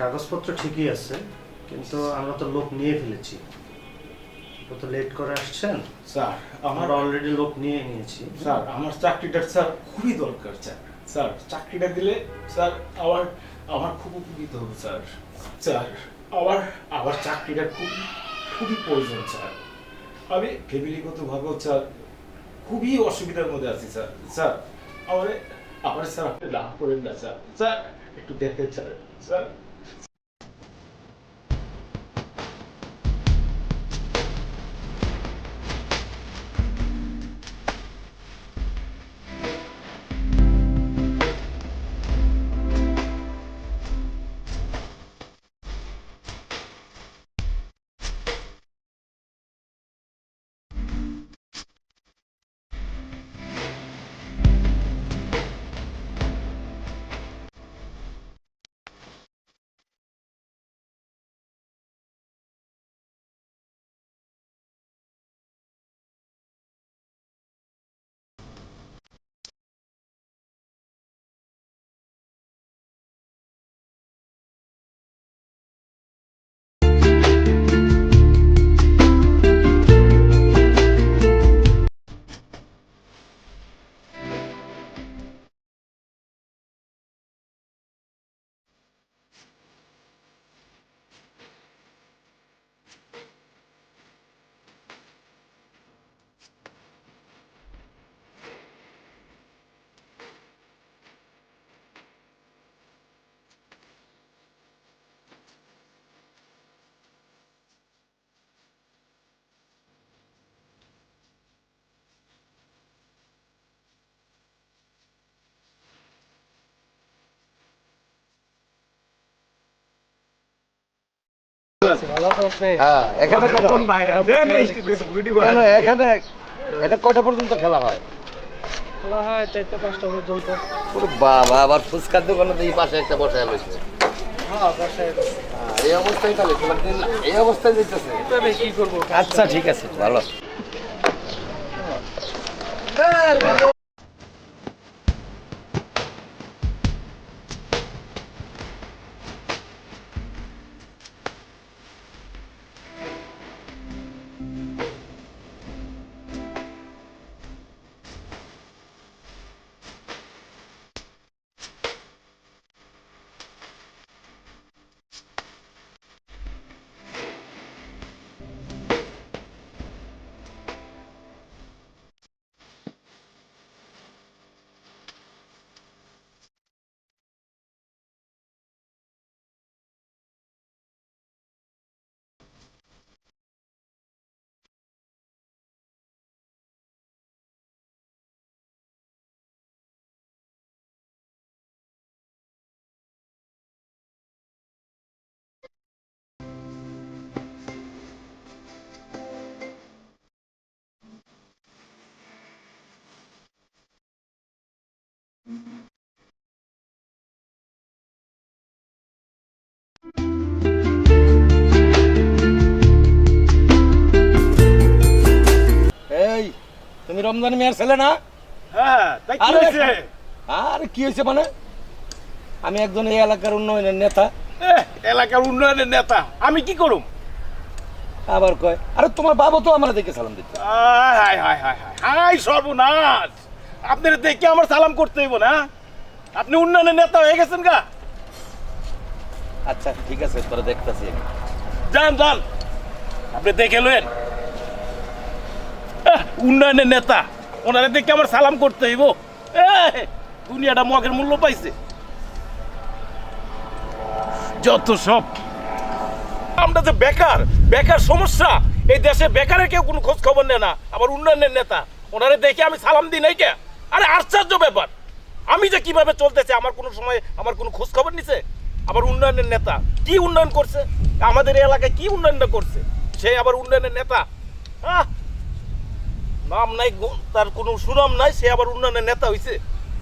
কাগজপত্র ঠিকই আছে কিন্তু আমরা তো লোক নিয়ে ফেলেছি। তো লেট করে আসছেন। স্যার আমার অলরেডি লোক নিয়ে নিয়েছি। স্যার আমার চাকরিটা স্যার খুবই দরকার স্যার। স্যার চাকরিটা দিলে স্যার আমার আমার খুব উপকৃত হবে স্যার। স্যার আমার আমার চাকরিটা খুব খুবই প্রয়োজন স্যার। আমি ফ্যামিলিগতভাবেও স্যার খুবই অসুবিধার মধ্যে আছি স্যার। স্যার আমার আমার স্যার আপনি লাভ করেন না স্যার। স্যার একটু দেখেন স্যার। স্যার হ্যাঁ এখানে এখানে এটা কয়টা পর্যন্ত খেলা হয়? হয় বাবা আবার ফুচকার দোকানে এই পাশে একটা বসায় লইছে। হ্যাঁ এই অবস্থায় তাহলে এই অবস্থায় যেতেছে কি করব? আচ্ছা ঠিক আছে ভালো। রমজান মিয়ার ছেলে না? হ্যাঁ তাই কি হয়েছে? আর কি হয়েছে মানে? আমি একজন এই এলাকার উন্নয়নের নেতা। এলাকার উন্নয়নের নেতা আমি কি করুম? আবার কয় আরে তোমার বাবা তো আমরা দেখে সালাম দিতে। হায় সর্বনাশ! আপনার দেখে আমার সালাম করতে হইব না? আপনি উন্নয়নের নেতা হয়ে গেছেন গা। আচ্ছা ঠিক আছে তোরা দেখতেছি। যান যান। আপনি দেখে আহ, উন্নয়নের নেতা, ওনারা দেখে আমার সালাম করতে হইব। দুনিয়াটা মগের মূল্য পাইছে। যত সব। আমরা যে বেকার বেকার সমস্যা, এই দেশে বেকারের কেউ কোনো খোঁজ খবর নেয় না। আবার উন্নয়নের নেতা, ওনারে দেখে আমি সালাম দিই নাই কে? আরে আশ্চর্য ব্যাপার। আমি যে কীভাবে চলতেছে, আমার কোনো সময় আমার কোনো খোঁজ খবর নিছে? আবার উন্নয়নের নেতা, কি উন্নয়ন করছে? আমাদের এলাকায় কি উন্নয়নটা করছে? সে আবার উন্নয়নের নেতা, আহ! নাম নাই তার কোনো সুনাম নাই সে আবার উন্নয়নের নেতা হইছে।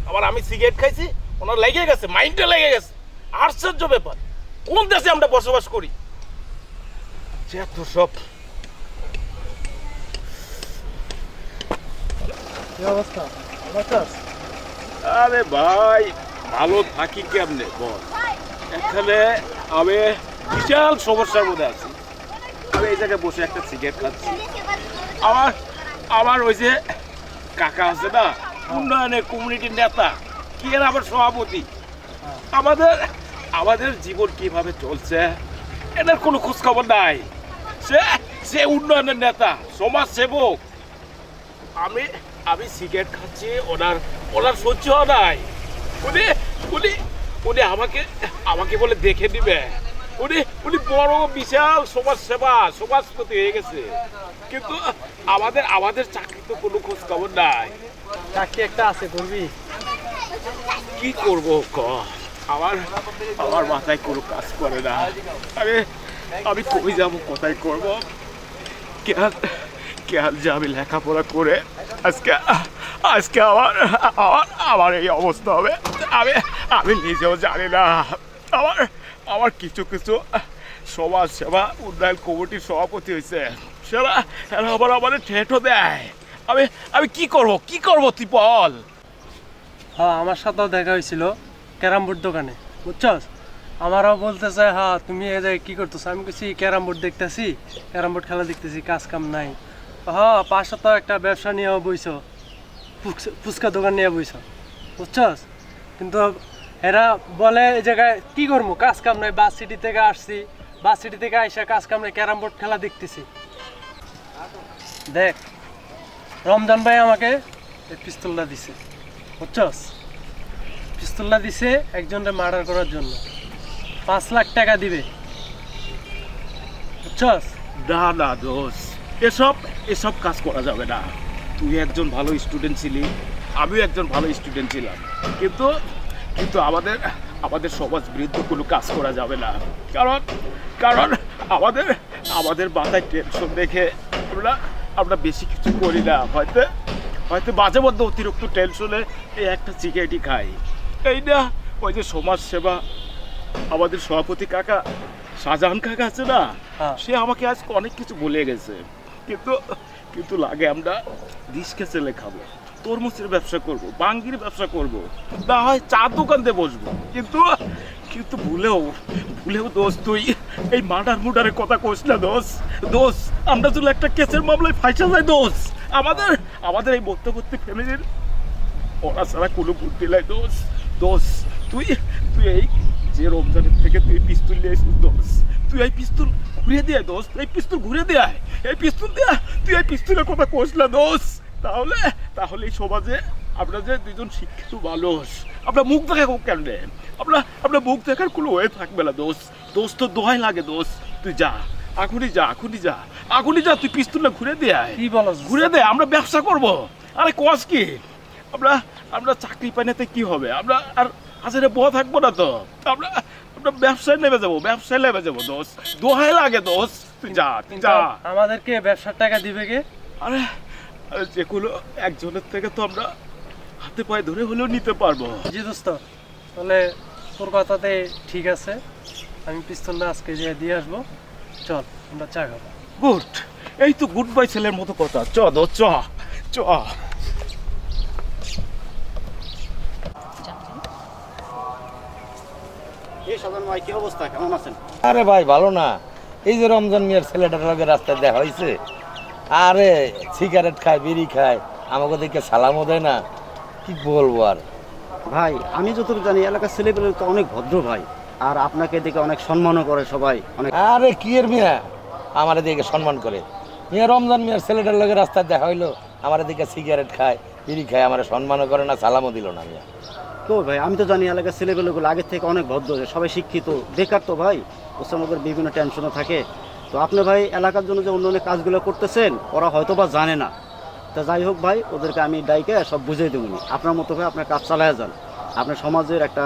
আবার আমি সিগারেট খাইছি ওনার লেগে গেছে মাইন্ডটা লেগে গেছে। আশ্চর্য ব্যাপার। কোন দেশে আমরা বসবাস করি? এত সব কি অবস্থা? অবস্থা আরে ভাই ভালো থাকি কেমনে? বল। এখানে আমি বিশাল সমস্যার মধ্যে আছি। আমি এই জায়গায় বসে একটা সিগারেট খাচ্ছি। আমার আমার ওই যে কাকা আছে না, উন্নয়নের কমিউনিটির নেতা, কি এর আবার সভাপতি? আমাদের আমাদের জীবন কীভাবে চলছে? এটার কোনো খোঁজখবর নাই। সে সে উন্নয়নের নেতা সমাজ সেবক আমি আমি সিগারেট খাচ্ছি, ওনার ওনার সহ্য নাই। উনি উনি উনি আমাকে আমাকে বলে দেখে দিবে উনি উনি বড় বিশাল সমাজ সেবা সমাজপতি হয়ে গেছে। কিন্তু আমাদের আমাদের চাকরি তো কোনো খোঁজ খবর নাই। চাকরি একটা আছে করবি? কি করব ক? আমার আমার মাথায় কোনো কাজ করে না। আমি আমি কই যাব কোথায় করব? কেন কেন যে আমি লেখাপড়া করে আজকে আজকে আমার আমার আমার এই অবস্থা হবে। আমি আমি নিজেও জানি না। আমার আমার কিছু কিছু সমাজ সেবা, উন্নয়ন কমিটির সভাপতি হয়েছে। সেরা এরা আবার আমার ঠেটো দেয়। আমি আমি কি করব? কি করব তুই বল হ্যাঁ আমার সাথেও দেখা হয়েছিল ক্যারাম বোর্ড দোকানে। বুঝছস? আমারও বলতে বলতেছে হ্যাঁ তুমি এই জায়গায় কী করতেছো? আমি কিছু ক্যারাম বোর্ড দেখতেছি, ক্যারাম বোর্ড খেলা দেখতেছি, কাজ কাম নাই। হ্যাঁ পাশে তো একটা ব্যবসা নিয়ে বইছো ফুচকা দোকান নিয়ে বইছো। বুঝছস? কিন্তু এরা বলে এই জায়গায়, কি করব? কাজ কাম নাই বাস সিটি থেকে আসছি। বাস সিটি থেকে আইসা কাজ কাম নাই, ক্যারাম বোর্ড খেলা দেখতেছি। দেখ, রমজান ভাই আমাকে পিস্তলটা দিছে, বুঝছস? পিস্তলটা দিছে একজনকে মার্ডার করার জন্য। পাঁচ লাখ টাকা দিবে। বুঝছস? না না দোষ এসব এসব কাজ করা যাবে না। তুই একজন ভালো স্টুডেন্ট ছিলি, আমিও একজন ভালো স্টুডেন্ট ছিলাম। কিন্তু কিন্তু আমাদের আমাদের সমাজ বিরুদ্ধ কোনো কাজ করা যাবে না। কারণ কারণ আমাদের আমাদের মাথায় টেনশন দেখে আমরা আমরা বেশি কিছু করি না। হয়তো হয়তো মাঝে মধ্যে অতিরিক্ত টেনশনে এই একটা সিগারেটই খাই। এই না ওই যে সমাজ সেবা আমাদের সভাপতি কাকা শাহজাহান কাকা আছে না? হ্যাঁ। সে আমাকে আজকে অনেক কিছু বলে গেছে। কিন্তু কিন্তু লাগে, আমরা রিস্কে ছেলে খাব, তরমুজের ব্যবসা করব, বাঙ্গির ব্যবসা করব, না হয় চা দোকান দিয়ে বসবো। কিন্তু কিন্তু ভুলেও ভুলেও দোষ তুই, এই মার্ডার মুডারের কথা কোস না দোষ দোষ, আমরা যদি একটা কেসের মামলায় ফাইসা যায় দোষ। আমাদের আমাদের এই মধ্যবর্তী ফ্যামিলির, ওরা ছাড়া কোনো বুদ্ধি নাই দোষ দোষ। তুই তুই এই যে রমজানের থেকে তুই পিস্তল নিয়ে দোষ। তুই এই পিস্তল ঘুরে দিয়ে দোষ এই পিস্তল ঘুরে দেয় এই পিস্তল দেয়া তুই এই পিস্তলের কথা কোস না দোষ তাহলে তাহলে এই সমাজে আমরা যে দুজন শিক্ষিত মানুষ আমরা মুখ দেখা কেন রে আমরা আমরা মুখ দেখার কোনো ওয়ে থাকবে না দোষ দোষ তো দোহাই লাগে দোষ তুই যা এখনই যা এখনই যা। এখনই যা তুই পিস্তলটা ঘুরে দেয় কি বলো ঘুরে দে আমরা ব্যবসা করব। আরে কস কি? আমরা আমরা চাকরি পাইনাতে কি হবে? আমরা আর হাজারে বহা থাকব না তো। আমরা আমরা ব্যবসায় নেমে যাব ব্যবসায় নেমে যাব দোষ দোহাই লাগে দোষ তুই যা তুই যা। আমাদেরকে ব্যবসার টাকা দিবে কে? আরে যেগুলো একজনের থেকে তো আমরা হাতে পায়ে ধরে হলেও নিতে পারব। জি দোস্ত। তাহলে তোর কথাতে ঠিক আছে। আমি পিস্তলটা আজকে যে দিয়ে আসব। চল আমরা চা খাব। গুড। এই তো গুড বাই ছেলের মতো কথা। চ দোষ চ। চ। এই সাধারণ ভাই কি অবস্থা? কেমন আছেন? আরে ভাই ভালো না। এই যে রমজান মিয়ার ছেলেটার লগে রাস্তায় দেখা হয়েছে আরে সিগারেট খায় বিড়ি খায় আমাকে দেখে সালামও দেয় না। কি বলব আর? ভাই আমি যতটুকু জানি এলাকার ছেলেপেলে তো অনেক ভদ্র ভাই। আর আপনাকে দেখে অনেক সম্মানও করে সবাই অনেক আরে কি এর মিয়া? আমার দিকে সম্মান করে। মিয়া রমজান মিয়ার ছেলেটার লগে রাস্তায় দেখা হইল। আমার দিকে সিগারেট খায় বিড়ি খায় আমার সম্মানও করে না সালামও দিল না মিয়া। তো ভাই, আমি তো জানি এলাকার ছেলেপেলেগুলো আগের থেকে অনেক ভদ্র, সবাই শিক্ষিত। বেকার তো ভাই ওসব বিভিন্ন টেনশনও থাকে। তো আপনি ভাই, এলাকার জন্য যে উন্নয়নের কাজগুলো করতেছেন, ওরা হয়তো বা জানে না। তা যাই হোক ভাই, ওদেরকে আমি ডাইকে সব বুঝিয়ে দেবো আপনার মতো ভাই, আপনার কাজ চালায় যান। আপনার সমাজের একটা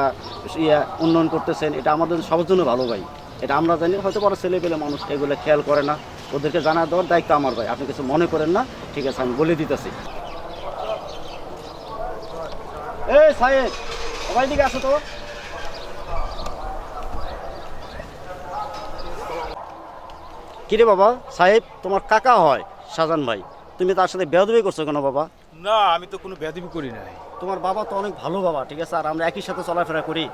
ইয়ে উন্নয়ন করতেছেন, এটা আমাদের সবার জন্য ভালো ভাই। এটা আমরা জানি, হয়তো বড় ছেলে পেলে মানুষ এগুলো খেয়াল করে না। ওদেরকে জানা দেওয়ার দায়িত্ব আমার ভাই, আপনি কিছু মনে করেন না, ঠিক আছে, আমি বলে দিতেছি। এই সাহেব! সবাই দিকে আসো তো। কিরে বাবা সাহেব তোমার কাকা হয় শাহজান ভাই। তুমি তার সাথে বেয়াদবি করছ কেন বাবা? না আমি তো কোনো ব্যাধি করি নাই। তোমার বাবা তো অনেক ভালো বাবা ঠিক আছে? আর আমরা একই সাথে চলাফেরা করি।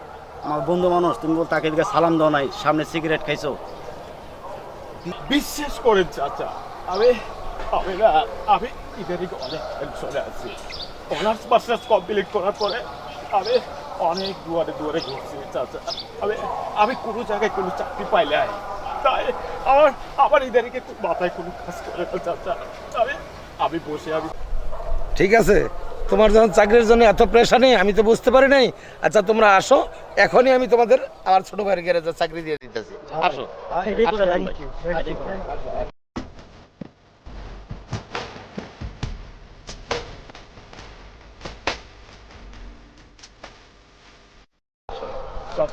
আমার বন্ধু মানুষ তুমি বল তাকে দিকে সালাম দাও নাই সামনে সিগারেট খাইছো। বিশ্বাস করেন চাচা আমি আমি না আমি ইদানিং অনেক টেনশনে আছি অনার্স মাস্টার্স কমপ্লিট করার পরে আমি অনেক দুয়ারে দুয়ারে ঘুরছি চাচা। আমি আমি কোনো জায়গায় কোনো চাকরি পাইলাই তাই আমার আমার মাথায় কোনো কাজ করে না চাচা। আমি আমি বসে আমি ঠিক আছে তোমার যখন চাকরির জন্য এত প্রেশার নেই আমি তো বুঝতে পারি নাই। আচ্ছা তোমরা আসো এখনই আমি তোমাদের আমার ছোট ভাইয়ের গ্যারেজে চাকরি দিয়ে দিতেছি। আসো।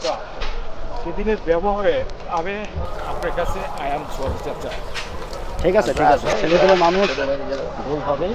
চাচা সেদিনের ব্যবহারে আমি আপনার কাছে আই এম সরি চাচা। ঠিক আছে ঠিক আছে। ছেলেগুলো মানুষ ভুল হবে।